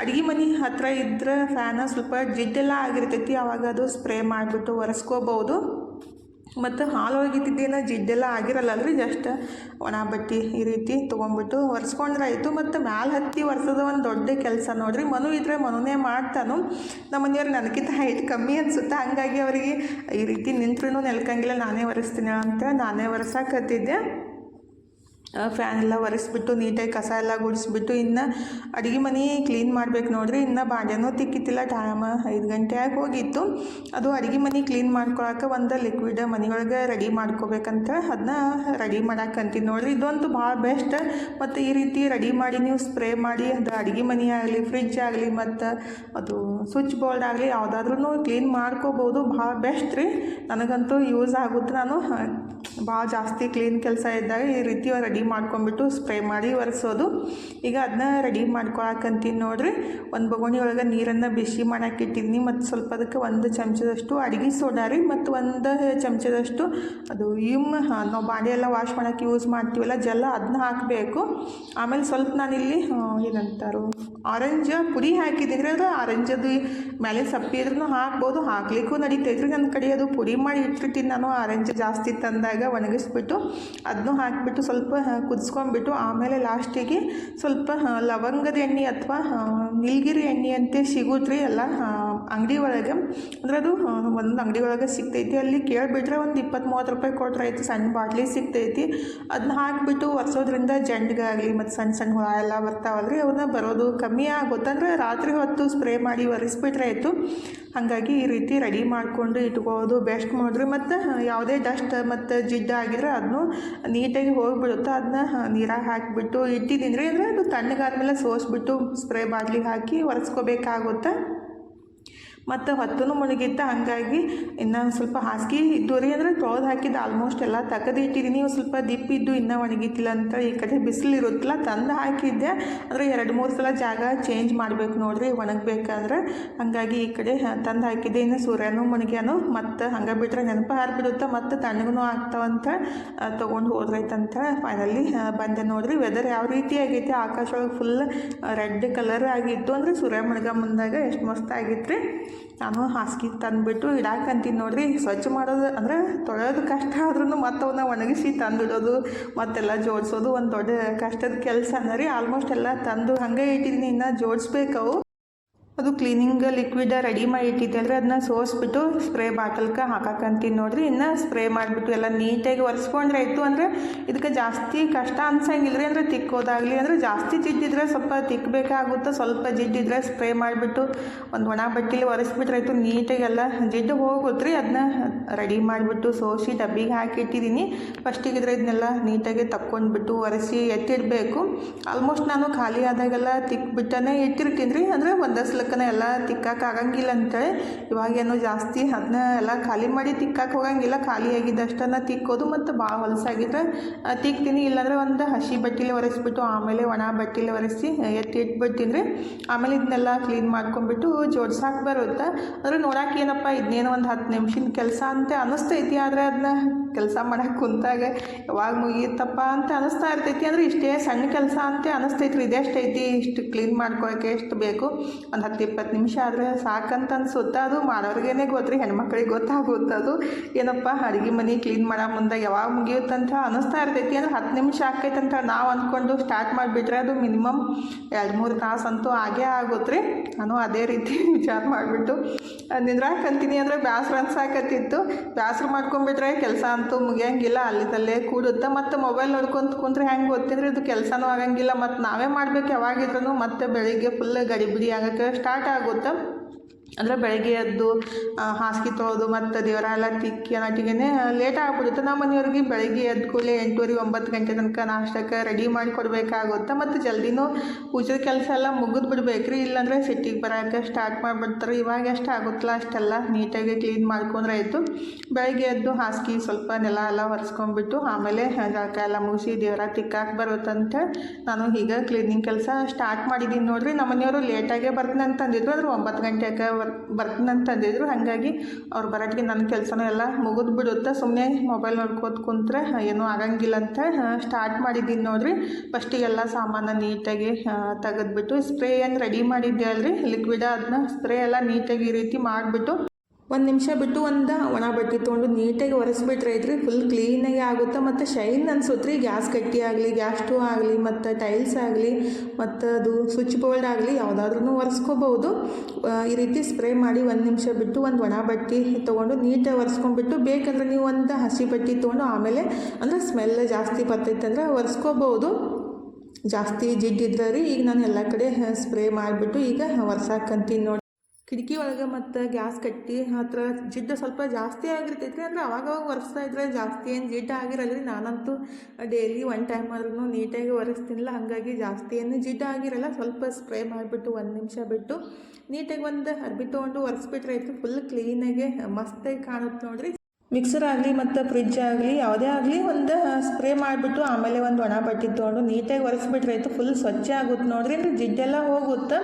ಅಡುಗೆ ಮನೆ ಹತ್ತಿರ ಇದ್ರೆ ಫ್ಯಾನ ಸ್ವಲ್ಪ ಜಿಡ್ಡೆಲ್ಲ ಆಗಿರ್ತೈತಿ ಆವಾಗ ಅದು ಸ್ಪ್ರೇ ಮಾಡಿಬಿಟ್ಟು ಒರೆಸ್ಕೋಬೋದು ಮತ್ತು ಹಾಲು ಒಳಗಿಟ್ಟಿದ್ದೇನೋ ಜಿಡ್ಡೆಲ್ಲ ಆಗಿರಲ್ಲ ಅಲ್ರಿ ಜಸ್ಟ್ ಒಣ ಬಟ್ಟೆ ಈ ರೀತಿ ತೊಗೊಂಡ್ಬಿಟ್ಟು ಒರೆಸ್ಕೊಂಡ್ರೆ ಆಯಿತು. ಮತ್ತು ಮ್ಯಾಲೆ ಹತ್ತಿ ಒರೆಸೋದು ಒಂದು ದೊಡ್ಡ ಕೆಲಸ ನೋಡ್ರಿ, ಮನು ಇದ್ರೆ ಮನುನೇ ಮಾಡ್ತಾನು. ನಮ್ಮ ಮನೆಯವ್ರು ನನಗಿಂತ ಹೈಟ್ ಕಮ್ಮಿ ಅನಿಸುತ್ತೆ, ಹಂಗಾಗಿ ಅವರಿಗೆ ಈ ರೀತಿ ನಿಂತ್ರೂ ನೆಲ್ಕಂಗಿಲ್ಲ, ನಾನೇ ಒರೆಸ್ತೀನಿ ಅಂತ ನಾನೇ ಒರೆಸಾಕತ್ತಿದ್ದೆ. ಫ್ಯಾನ್ ಎಲ್ಲ ಒರೆಸ್ಬಿಟ್ಟು, ನೀಟಾಗಿ ಕಸ ಎಲ್ಲ ಗುಡಿಸ್ಬಿಟ್ಟು, ಇನ್ನು ಅಡುಗೆ ಮನೆ ಕ್ಲೀನ್ ಮಾಡ್ಬೇಕು ನೋಡ್ರಿ ಇನ್ನು ಬಾಂಡೆನೂ ತಿಕ್ಕಿತ್ತಿಲ್ಲ ಟೈಮ್ ಐದು ಗಂಟೆ ಆಗಿ ಹೋಗಿತ್ತು. ಅದು ಅಡುಗೆ ಮನೆ ಕ್ಲೀನ್ ಮಾಡ್ಕೊಳಕ್ಕೆ ಒಂದು ಲಿಕ್ವಿಡ್ ಮನೆಯೊಳಗೆ ರೆಡಿ ಮಾಡ್ಕೋಬೇಕಂತ ಅದನ್ನ ರೆಡಿ ಮಾಡಾಕಂತೀನಿ ನೋಡ್ರಿ. ಇದೊಂದು ಭಾಳ ಬೆಸ್ಟ್ ಮತ್ತು ಈ ರೀತಿ ರೆಡಿ ಮಾಡಿ ನೀವು ಸ್ಪ್ರೇ ಮಾಡಿ, ಅದು ಅಡುಗೆ ಮನೆ ಆಗಲಿ ಫ್ರಿಜ್ ಆಗಲಿ, ಮತ್ತು ಅದು ಸ್ವಿಚ್ ಬೋರ್ಡ್ ಆಗಲಿ ಯಾವುದಾದ್ರೂ ಕ್ಲೀನ್ ಮಾಡ್ಕೋಬೋದು. ಭಾಳ ಬೆಸ್ಟ್ ರೀ. ನನಗಂತೂ ಯೂಸ್ ಆಗುತ್ತೆ. ನಾನು ಭಾಳ ಜಾಸ್ತಿ ಕ್ಲೀನ್ ಕೆಲಸ ಇದ್ದಾಗ ಈ ರೀತಿ ರೆಡಿ ಮಾಡ್ಕೊಂಬಿಟ್ಟು ಸ್ಪ್ರೇ ಮಾಡಿ ಒರೆಸೋದು. ಈಗ ಅದನ್ನ ರೆಡಿ ಮಾಡ್ಕೊಳಕಂತೀನಿ ನೋಡ್ರಿ. ಒಂದು ಬಗೋಣಿ ಒಳಗೆ ನೀರನ್ನು ಬಿಸಿ ಮಾಡಕ್ಕೆ ಇಟ್ಟಿದ್ದೀನಿ ಮತ್ತು ಸ್ವಲ್ಪ ಅದಕ್ಕೆ ಒಂದು ಚಮಚದಷ್ಟು ಅಡುಗೆ ಸೋಡಾ ರೀ. ಮತ್ತು ಒಂದು ಚಮಚದಷ್ಟು ಅದು ಇಮ್ ನಾವು ಬಾಂಡೆ ಎಲ್ಲ ವಾಶ್ ಮಾಡೋಕ್ಕೆ ಯೂಸ್ ಮಾಡ್ತೀವಲ್ಲ ಜಲ್ಲ ಅದನ್ನ ಹಾಕಬೇಕು. ಆಮೇಲೆ ಸ್ವಲ್ಪ ನಾನಿಲ್ಲಿ ಏನಂತಾರು ಆರೆಂಜ್ ಪುಡಿ ಹಾಕಿದ್ದೀನಿ ಅದು ಆರೆಂಜದು ಮೇಲೆ ಸಪ್ಪಿ ಇದ್ರೂ ಹಾಕ್ಬೋದು. ಹಾಕ್ಲಿಕ್ಕೂ ನಡೀತೈತ್ರಿ ನನ್ನ ಕಡೆ. ಅದು ಪುಡಿ ಮಾಡಿ ಇಟ್ಟಿರ್ತೀನಿ ನಾನು. ಆರೆಂಜ್ ಜಾಸ್ತಿ ತಂದಾಗ ಒಣಗಿಸ್ಬಿಟ್ಟು ಅದನ್ನು ಹಾಕಿಬಿಟ್ಟು ಸ್ವಲ್ಪ ಕುದಿಸ್ಕೊಂಡ್ಬಿಟ್ಟು ಆಮೇಲೆ ಲಾಸ್ಟಿಗೆ ಸ್ವಲ್ಪ ಲವಂಗದ ಎಣ್ಣೆ ಅಥವಾ ನೀಲಗಿರಿ ಎಣ್ಣೆ ಅಂತ ಸಿಗುತ್ತೆ ಎಲ್ಲ ಅಂಗಡಿ ಒಳಗೆ ಅಂದ್ರೆ ಅದು ಒಂದು ಅಂಗಡಿ ಒಳಗೆ ಸಿಗ್ತೈತಿ. ಅಲ್ಲಿ ಕೇಳಿಬಿಟ್ರೆ ಒಂದು ಇಪ್ಪತ್ತು ಮೂವತ್ತು ರೂಪಾಯಿ ಕೊಟ್ಟರೆ ಆಯ್ತು, ಸಣ್ಣ ಬಾಟ್ಲಿ ಸಿಗ್ತೈತಿ. ಅದನ್ನ ಹಾಕಿಬಿಟ್ಟು ಒರೆಸೋದ್ರಿಂದ ಜಂಡ್ಗಾಗಲಿ ಮತ್ತು ಸಣ್ಣ ಸಣ್ಣ ಹುಳ ಎಲ್ಲ ಬರ್ತಾವಲ್ರಿ ಅವನ್ನ ಬರೋದು ಕಮ್ಮಿ ಆಗುತ್ತೆ. ಅಂದರೆ ರಾತ್ರಿ ಹೊತ್ತು ಸ್ಪ್ರೇ ಮಾಡಿ ಒರೆಸ್ಬಿಟ್ರೆ ಆಯಿತು. ಹಾಗಾಗಿ ಈ ರೀತಿ ರೆಡಿ ಮಾಡಿಕೊಂಡು ಇಟ್ಕೋದು ಬೆಸ್ಟ್ ಮಾಡಿರಿ ಮತ್ತು ಯಾವುದೇ ಡಸ್ಟ್ ಮತ್ತು ಜಿಡ್ಡ ಆಗಿದ್ರೆ ಅದನ್ನು ನೀಟಾಗಿ ಹೋಗಿಬಿಡುತ್ತೆ. ಅದನ್ನ ನೀರಾಗಿ ಹಾಕಿಬಿಟ್ಟು ಇಟ್ಟಿದ್ದೀನಿ ರೀ. ಅಂದರೆ ಅದು ತಣ್ಣಗಾದ್ಮೇಲೆ ಸೋಸ್ಬಿಟ್ಟು ಸ್ಪ್ರೇ ಬಾಟ್ಲಿಗೆ ಹಾಕಿ ಒರೆಸ್ಕೋಬೇಕಾಗುತ್ತೆ. ಮತ್ತು ಹೊತ್ತೂ ಮುಳುಗಿತ್ತು ಹಾಗಾಗಿ ಇನ್ನೂ ಸ್ವಲ್ಪ ಹಾಸಿಗೆ ಇದ್ದು ರೀ ಅಂದರೆ ತೊಳೆದು ಹಾಕಿದ್ದು ಆಲ್ಮೋಸ್ಟ್ ಎಲ್ಲ ತಗದು ಇಟ್ಟಿದ್ದೀನಿ ಸ್ವಲ್ಪ ದಿಪ್ಪಿದ್ದು ಇನ್ನೂ ಒಣಗಿತ್ತಿಲ್ಲ ಅಂತ ಈ ಕಡೆ ಬಿಸಿಲು ಇರುತ್ತಲ್ಲ, ತಂದು ಹಾಕಿದ್ದೆ. ಅಂದರೆ ಎರಡು ಮೂರು ಸಲ ಜಾಗ ಚೇಂಜ್ ಮಾಡಬೇಕು ನೋಡ್ರಿ, ಒಣಗಬೇಕಂದ್ರೆ. ಹಾಗಾಗಿ ಈ ಕಡೆ ತಂದು ಹಾಕಿದ್ದೆ, ಇನ್ನು ಸೂರ್ಯನು ಮುಣಗ್ಯಾನು ಮತ್ತು ಹಂಗೆ ಬಿಟ್ಟರೆ ನೆನಪು ಹಾರಿಬಿಡುತ್ತೆ ಮತ್ತು ತಣ್ಣಗೂ ಆಗ್ತಾವಂತ ತೊಗೊಂಡು ಹೋದ್ರೈತಂತ ಫೈನಲಿ ಬಂದೆ ನೋಡ್ರಿ. ವೆದರ್ ಯಾವ ರೀತಿ ಆಗೈತಿ ಆಕಾಶ ಒಳಗೆ ಫುಲ್ ರೆಡ್ ಕಲರ್ ಆಗಿತ್ತು ಅಂದರೆ ಸೂರ್ಯ ಮುಣಗ ಮುಂದಾಗ ಎಷ್ಟು ಮಸ್ತ್ ಆಗಿತ್ತು ರೀ ನಾನು ಹಾಸಿಗೆ ತಂದುಬಿಟ್ಟು ಇಡಾಕಂತೀನಿ ನೋಡ್ರಿ. ಸ್ವಚ್ಛ ಮಾಡೋದು ಅಂದರೆ ತೊಳೆಯೋದು ಕಷ್ಟ ಆದ್ರೂ ಮತ್ತು ಅವನ್ನ ಒಣಗಿಸಿ ತಂದಿಡೋದು, ಮತ್ತೆಲ್ಲ ಜೋಡಿಸೋದು ಒಂದು ದೊಡ್ಡ ಕಷ್ಟದ ಕೆಲಸ ರೀ ಆಲ್ಮೋಸ್ಟ್ ಎಲ್ಲ ತಂದು ಹಾಗೆ ಇಟ್ಟಿದ್ದೀನಿ, ಇನ್ನು ಜೋಡಿಸ್ಬೇಕು. ಅದು ಕ್ಲೀನಿಂಗ್ ಲಿಕ್ವಿಡ ರೆಡಿ ಮಾಡಿ ಇಟ್ಟಿದ್ದೆ ಅಂದರೆ ಅದನ್ನ ಸೋಸ್ಬಿಟ್ಟು ಸ್ಪ್ರೇ ಬಾಟಲ್ಗೆ ಹಾಕಕ್ಕಂತೀನಿ ನೋಡ್ರಿ. ಇನ್ನು ಸ್ಪ್ರೇ ಮಾಡಿಬಿಟ್ಟು ಎಲ್ಲ ನೀಟಾಗಿ ಒರೆಸ್ಕೊಂಡ್ರೆ ಇತ್ತು ಅಂದರೆ ಇದಕ್ಕೆ ಜಾಸ್ತಿ ಕಷ್ಟ ಅನ್ಸಂಗಿಲ್ಲ ರೀ ಅಂದರೆ ತಿಕ್ಕೋದಾಗಲಿ, ಅಂದರೆ ಜಾಸ್ತಿ ಜಿಡ್ಡಿದ್ರೆ ಸ್ವಲ್ಪ ತಿಕ್ಕಬೇಕಾಗುತ್ತೆ ಸ್ವಲ್ಪ ಜಿಡ್ಡಿದ್ರೆ ಸ್ಪ್ರೇ ಮಾಡಿಬಿಟ್ಟು ಒಂದು ಒಣ ಬಟ್ಟೆಲಿ ಒರೆಸ್ಬಿಟ್ರೆ ಆಯಿತು ನೀಟಾಗಿ ಎಲ್ಲ ಜಿಡ್ಡು ಹೋಗುತ್ತೆ ರೀ ಅದನ್ನ ರೆಡಿ ಮಾಡಿಬಿಟ್ಟು ಸೋಸಿ ಡಬ್ಬಿಗೆ ಹಾಕಿ ಇಟ್ಟಿದ್ದೀನಿ ಫಸ್ಟಿಗೆ ಇದ್ರೆ ಇದನ್ನೆಲ್ಲ ನೀಟಾಗಿ ತಕ್ಕೊಂಡ್ಬಿಟ್ಟು ಒರೆಸಿ ಎತ್ತಿಡಬೇಕು. ಆಲ್ಮೋಸ್ಟ್ ನಾನು ಖಾಲಿ ಆದಾಗೆಲ್ಲ ತಿಕ್ಬಿಟ್ಟನೇ ಇಟ್ಟಿರ್ತೀನಿ ರೀ. ಅಂದರೆ ಒಂದಷ್ಟು ಲಕ್ಕನ ಎಲ್ಲ ತಿಕ್ಕಾಕ ಆಗಂಗಿಲ್ಲ ಅಂತೇಳಿ. ಇವಾಗೇನು ಜಾಸ್ತಿ ಅದನ್ನ ಎಲ್ಲ ಖಾಲಿ ಮಾಡಿ ತಿಕ್ಕಾಕೆ ಹೋಗಂಗಿಲ್ಲ. ಖಾಲಿ ಆಗಿದ್ದಷ್ಟನ್ನು ತಿಕ್ಕೋದು ಮತ್ತು ಭಾಳ ಹೊಲಸಾಗಿದ್ರೆ ತಿಕ್ತೀನಿ. ಇಲ್ಲಾಂದ್ರೆ ಒಂದು ಹಸಿ ಬಟ್ಟೆಲಿ ಒರೆಸ್ಬಿಟ್ಟು, ಆಮೇಲೆ ಒಣ ಬಟ್ಟೆಲಿ ಒರೆಸಿ ಎತ್ತಿ ಇಟ್ಬಿಡ್ತೀನಿ ರೀ. ಆಮೇಲೆ ಇದನ್ನೆಲ್ಲ ಕ್ಲೀನ್ ಮಾಡ್ಕೊಂಡ್ಬಿಟ್ಟು ಜೋಡ್ಸಕ್ಕೆ ಬರುತ್ತೆ. ಅಂದರೆ ನೋಡಕ್ಕೆ ಏನಪ್ಪ ಇದನ್ನೇನೋ ಒಂದು ಹತ್ತು ನಿಮಿಷದ ಕೆಲಸ ಅಂತ ಅನ್ನಿಸ್ತೈತಿ ಆದರೆ ಅದನ್ನ ಕೆಲಸ ಮಾಡೋಕೆ ಕುಂತಾಗ ಯಾವಾಗ ಮುಗಿಯುತ್ತಪ್ಪ ಅಂತ ಅನಿಸ್ತಾ ಇರ್ತೈತಿ. ಅಂದರೆ ಇಷ್ಟೇ ಸಣ್ಣ ಕೆಲಸ ಅಂತ ಅನಿಸ್ತೈತಿ ರೀ ಇದೆಷ್ಟು ಐತಿ. ಇಷ್ಟು ಕ್ಲೀನ್ ಮಾಡ್ಕೊಳಕ್ಕೆ ಎಷ್ಟು ಬೇಕು. ಒಂದು ಹತ್ತು ಇಪ್ಪತ್ತು ನಿಮಿಷ ಆದರೆ ಸಾಕಂತ ಅನ್ಸುತ್ತೆ. ಅದು ಮಾಡೋರ್ಗೇನೆ ಗೊತ್ತ್ರಿ. ಹೆಣ್ಮಕ್ಳಿಗೆ ಅದು. ಏನಪ್ಪ, ಅಡುಗೆ ಮನೆ ಕ್ಲೀನ್ ಮಾಡೋ ಮುಂದೆ ಯಾವಾಗ ಮುಗಿಯುತ್ತಂತ ಅನಿಸ್ತಾ ಇರ್ತೈತಿ. ಅಂದ್ರೆ ಹತ್ತು ನಿಮಿಷ ಆಕೈತಂತ ನಾವು ಅಂದ್ಕೊಂಡು ಸ್ಟಾರ್ಟ್ ಮಾಡಿಬಿಟ್ರೆ ಅದು ಮಿನಿಮಮ್ ಎರಡು ಮೂರು ಅಂತೂ ಆಗೇ ಆಗುತ್ತೆ ನಾನು ಅದೇ ರೀತಿ [laughs] ವಿಚಾರ ಮಾಡಿಬಿಟ್ಟು, ನಿಂದ್ರಾಕಂತೀನಿ ಅಂದರೆ ಬ್ಯಾಸ್ರ ಅನ್ಸಾಕತ್ತಿತ್ತು. ಬ್ಯಾಸ್ರ ಮಾಡ್ಕೊಂಬಿಟ್ರೆ ಕೆಲಸ ಅಂತೂ ಮುಗಿಯಂಗಿಲ್ಲ ಅಲ್ಲಿದಲ್ಲೇ ಕೂಡುತ್ತೆ. ಮತ್ತು ಮೊಬೈಲ್ ನೋಡ್ಕೊಂತ ಕುಂತ್ರೆ ಹೆಂಗೆ ಗೊತ್ತಿದ್ರೆ? ಇದು ಕೆಲಸನೂ ಆಗಂಗಿಲ್ಲ. ಮತ್ತು ನಾವೇ ಮಾಡ್ಬೇಕು ಯಾವಾಗಿದ್ರೂ ಮತ್ತೆ ಬೆಳಿಗ್ಗೆ ಫುಲ್ ಗಡಿಬಿಡಿ ಆಗೋಕ್ಕೆ ಸ್ಟಾರ್ಟ್ ಆಗುತ್ತೆ. ಅಂದರೆ ಬೆಳಗ್ಗೆ ಎದ್ದು ಹಾಸಿಗೆ ತೊಳೆದು ಮತ್ತು ದೇವರ ಎಲ್ಲ ತಿಕ್ಕಿ ಅನ್ನೋಟಿಗೆ ಲೇಟ್ ಆಗ್ಬಿಡುತ್ತೆ. ನಮ್ಮ ಮನೆಯವ್ರಿಗೆ ಬೆಳಗ್ಗೆ ಎದ್ದು ಕೂಡಲೇ ಎಂಟುವರೆ, ಒಂಬತ್ತು ಗಂಟೆ ತನಕ ನಾಷ್ಟಕ್ಕೆ ರೆಡಿ ಮಾಡಿ ಕೊಡಬೇಕಾಗುತ್ತೆ. ಮತ್ತು ಜಲ್ದಿನೂ ಪೂಜೆ ಕೆಲಸ ಎಲ್ಲ ಮುಗಿದು ಬಿಡ್ಬೇಕ್ರಿ. ಇಲ್ಲಾಂದರೆ ಸಿಟ್ಟಿಗೆ ಬರೋಕೆ ಸ್ಟಾರ್ಟ್ ಮಾಡಿಬಿಡ್ತಾರೆ. ಇವಾಗ ಎಷ್ಟು ಆಗುತ್ತಲ್ಲ ಅಷ್ಟೆಲ್ಲ ನೀಟಾಗಿ ಕ್ಲೀನ್ ಮಾಡ್ಕೊಂಡ್ರೆ ಆಯಿತು. ಬೆಳಗ್ಗೆ ಎದ್ದು ಹಾಸಿಗೆ ಸ್ವಲ್ಪ ನೆಲ ಎಲ್ಲ ಒರೆಸ್ಕೊಂಡ್ಬಿಟ್ಟು ಆಮೇಲೆ ಜಳಕ ಎಲ್ಲ ಮುಗಿಸಿ ದೇವರ ತಿಕ್ಕಾಕೆ ಬರುತ್ತಂತ ನಾನು ಈಗ ಕ್ಲೀನಿಂಗ್ ಕೆಲಸ ಸ್ಟಾರ್ಟ್ ಮಾಡಿದ್ದೀನಿ ನೋಡಿರಿ. ನಮ್ಮ ಮನೆಯವರು ಲೇಟಾಗೇ ಬರ್ತೀನಿ ಅಂತಂದಿದ್ರು ಅಂದ್ರೆ ಒಂಬತ್ತು ಗಂಟೆಗೆ ಬರ್ತೀನಿ ಅಂತಂದಿದ್ರು ಹಾಗಾಗಿ ಅವ್ರು ಬರೋಟ್ಟಿಗೆ ನನ್ನ ಕೆಲಸನೂ ಎಲ್ಲ ಮುಗಿದು ಬಿಡುತ್ತೆ. ಸುಮ್ಮನೆ ಮೊಬೈಲ್ ನೋಡ್ಕೋತ ಕುಂತ್ರೆ ಏನೂ ಆಗಂಗಿಲ್ಲ ಅಂತ ಸ್ಟಾರ್ಟ್ ಮಾಡಿದ್ದೀನಿ ನೋಡ್ರಿ. ಫಸ್ಟಿಗೆಲ್ಲ ಸಾಮಾನು ನೀಟಾಗಿ ತೆಗೆದ್ಬಿಟ್ಟು ಸ್ಪ್ರೇ ಏನು ರೆಡಿ ಮಾಡಿದ್ದೆ ಅಲ್ರಿ ಲಿಕ್ವಿಡ ಅದನ್ನ ಸ್ಪ್ರೇ ಎಲ್ಲ ನೀಟಾಗಿ ಈ ರೀತಿ ಮಾಡಿಬಿಟ್ಟು ಒಂದು ನಿಮಿಷ ಬಿಟ್ಟು ಒಂದು ಒಣ ಬಟ್ಟೆ ತೊಗೊಂಡು ನೀಟಾಗಿ ಒರೆಸ್ಬಿಟ್ರೆ ಐತ್ರಿ ಫುಲ್ ಕ್ಲೀನಾಗಿ ಆಗುತ್ತೆ. ಮತ್ತು ಶೈನ್ ಅನ್ಸುತ್ತೆ ರೀ. ಗ್ಯಾಸ್ ಕಟ್ಟಿ ಆಗಲಿ ಗ್ಯಾಸ್ ಸ್ಟೋವ್ ಆಗಲಿ, ಮತ್ತು ಟೈಲ್ಸ್ ಆಗಲಿ, ಮತ್ತು ಅದು ಸ್ವಿಚ್ ಬೋರ್ಡ್ ಆಗಲಿ ಯಾವುದಾದ್ರೂ ಒರೆಸ್ಕೋಬಹುದು. ಈ ರೀತಿ ಸ್ಪ್ರೇ ಮಾಡಿ ಒಂದು ನಿಮಿಷ ಬಿಟ್ಟು ಒಂದು ಒಣ ಬಟ್ಟೆ ತೊಗೊಂಡು ನೀಟಾಗಿ ಒರೆಸ್ಕೊಂಡ್ಬಿಟ್ಟು ಬೇಕಂದ್ರೆ ನೀವು ಒಂದು ಹಸಿ ಬಟ್ಟೆ ತೊಗೊಂಡು ಆಮೇಲೆ ಅಂದರೆ ಸ್ಮೆಲ್ ಜಾಸ್ತಿ ಬರ್ತೈತೆ ಅಂದ್ರೆ ಒರೆಸ್ಕೋಬಹುದು. ಜಾಸ್ತಿ ಜಿಡ್ಡಿದ್ರೆ ರೀ, ಈಗ ನಾನು ಎಲ್ಲ ಕಡೆ ಸ್ಪ್ರೇ ಮಾಡಿಬಿಟ್ಟು ಈಗ ಒರ್ಸಾಕಂತೀನಿ ನೋಡಿ ಕಿಟಕಿ ಒಳಗೆ ಮತ್ತು ಗ್ಯಾಸ್ ಕಟ್ಟಿ ಹತ್ರ ಜಿಡ್ಡು ಸ್ವಲ್ಪ ಜಾಸ್ತಿ ಆಗಿರ್ತೈತೆ ರೀ ಅಂದರೆ ಅವಾಗವಾಗ ಒರೆಸ್ತಾ ಇದ್ರೆ ಜಾಸ್ತಿ ಏನು ಜಿಡ್ಡು ಆಗಿರಲ್ಲ ರೀ ನಾನಂತೂ ಡೈಲಿ ಒನ್ ಟೈಮ್ ಆದ್ರೂ ನೀಟಾಗಿ ಒರೆಸ್ತೀನಿಲ್ಲ. ಹಾಗಾಗಿ ಜಾಸ್ತಿ ಏನು ಜಿಡ್ಡು ಆಗಿರಲ್ಲ. ಸ್ವಲ್ಪ ಸ್ಪ್ರೇ ಮಾಡಿಬಿಟ್ಟು ಒಂದು ನಿಮಿಷ ಬಿಟ್ಟು ನೀಟಾಗಿ ಒಂದು ಅರ್ಬಿ ತೊಗೊಂಡು ಒರೆಸ್ಬಿಟ್ರೆ ಆಯಿತು. ಫುಲ್ ಕ್ಲೀನಾಗಿ ಮಸ್ತಾಗಿ ಕಾಣುತ್ತೆ ನೋಡ್ರಿ. ಮಿಕ್ಸರ್ ಆಗಲಿ ಮತ್ತು ಫ್ರಿಜ್ ಆಗಲಿ ಯಾವುದೇ ಆಗಲಿ ಒಂದು ಸ್ಪ್ರೇ ಮಾಡಿಬಿಟ್ಟು ಆಮೇಲೆ ಒಂದು ಒಣ ಬಟ್ಟೆ ತೊಗೊಂಡು ನೀಟಾಗಿ ಒರೆಸ್ಬಿಟ್ರೆ ಆಯಿತು. ಫುಲ್ ಸ್ವಚ್ಛ ಆಗುತ್ತೆ ನೋಡ್ರಿ. ಜಿಡ್ಡೆಲ್ಲ ಹೋಗುತ್ತೆ.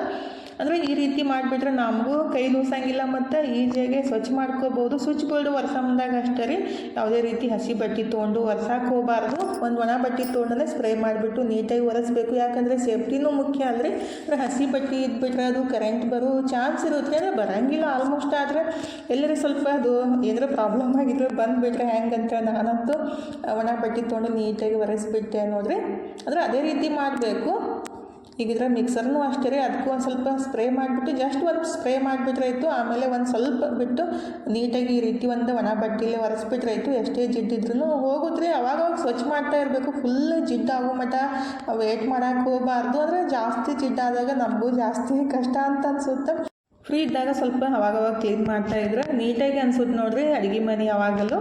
ಅಂದರೆ ಈ ರೀತಿ ಮಾಡಿಬಿಟ್ರೆ ನಮಗೂ ಕೈ ನೂಸಂಗಿಲ್ಲ ಮತ್ತು ಈಜಿಯಾಗಿ ಸ್ವಚ್ಛ ಮಾಡ್ಕೋಬೋದು. ಸ್ವಿಚ್ ಬೋರ್ಡ್ ಒರೆಸಂದಾಗ ಅಷ್ಟೇ ರೀ. ಯಾವುದೇ ರೀತಿ ಹಸಿ ಬಟ್ಟೆ ತೊಗೊಂಡು ಒರ್ಸಕ್ಕೆ ಹೋಗಬಾರ್ದು. ಒಂದು ಒಣ ಬಟ್ಟೆ ತೊಗೊಂಡಲ್ಲೇ ಸ್ಪ್ರೇ ಮಾಡಿಬಿಟ್ಟು ನೀಟಾಗಿ ಒರೆಸ್ಬೇಕು. ಯಾಕಂದರೆ ಸೇಫ್ಟಿನೂ ಮುಖ್ಯ ಅಲ್ರಿ. ಅಂದರೆ ಹಸಿ ಬಟ್ಟೆ ಇದ್ಬಿಟ್ರೆ ಅದು ಕರೆಂಟ್ ಬರೋ ಚಾನ್ಸ್ ಇರುತ್ತೆ. ಅಂದರೆ ಬರೋಂಗಿಲ್ಲ ಆಲ್ಮೋಸ್ಟ್ ಆದರೆ ಎಲ್ಲರೂ ಸ್ವಲ್ಪ ಅದು ಏನಾರ ಪ್ರಾಬ್ಲಮ್ ಆಗಿದ್ರೆ ಬಂದುಬಿಟ್ರೆ ಹೆಂಗಂತ ನಾನಂತೂ ಒಣ ಬಟ್ಟೆ ತೊಗೊಂಡು ನೀಟಾಗಿ ಒರೆಸ್ಬಿಟ್ಟೆ ಅನ್ನೋದ್ರೆ ಅಂದರೆ ಅದೇ ರೀತಿ ಮಾಡಬೇಕು. ಈಗಿದ್ರೆ ಮಿಕ್ಸರ್ನೂ ಅಷ್ಟೇ ರೀ. ಅದಕ್ಕೂ ಒಂದು ಸ್ವಲ್ಪ ಸ್ಪ್ರೇ ಮಾಡಿಬಿಟ್ಟು ಜಸ್ಟ್ ಒಂದು ಸ್ಪ್ರೇ ಮಾಡಿಬಿಟ್ರೆ ಆಯಿತು. ಆಮೇಲೆ ಒಂದು ಸ್ವಲ್ಪ ಬಿಟ್ಟು ನೀಟಾಗಿ ಈ ರೀತಿ ಒಂದು ಒಣ ಬಟ್ಟೆಲಿ ಒರೆಸ್ಬಿಟ್ರೆ ಆಯಿತು. ಎಷ್ಟೇ ಜಿಡ್ಡಿದ್ರೂ ಹೋಗುತ್ತೆ ಅವಾಗ ಅವಾಗ ಸ್ವಚ್ಛ ಮಾಡ್ತಾ ಇರಬೇಕು. ಫುಲ್ ಜಿಡ್ಡಾಗೋ ಮಟ್ಟ ವೇಟ್ ಮಾಡೋಕೆ ಹೋಗಬಾರ್ದು. ಅಂದರೆ ಜಾಸ್ತಿ ಜಿಡ್ಡಾದಾಗ ನಮಗೂ ಜಾಸ್ತಿ ಕಷ್ಟ ಅಂತ ಅನ್ಸುತ್ತೆ. ಫ್ರೀ ಇದ್ದಾಗ ಸ್ವಲ್ಪ ಅವಾಗವಾಗ ಕ್ಲೀನ್ ಮಾಡ್ತಾ ಇದ್ರೆ ನೀಟಾಗಿ ಅನ್ಸುತ್ತೆ ನೋಡ್ರಿ, ಅಡುಗೆ ಮನೆ ಯಾವಾಗಲೂ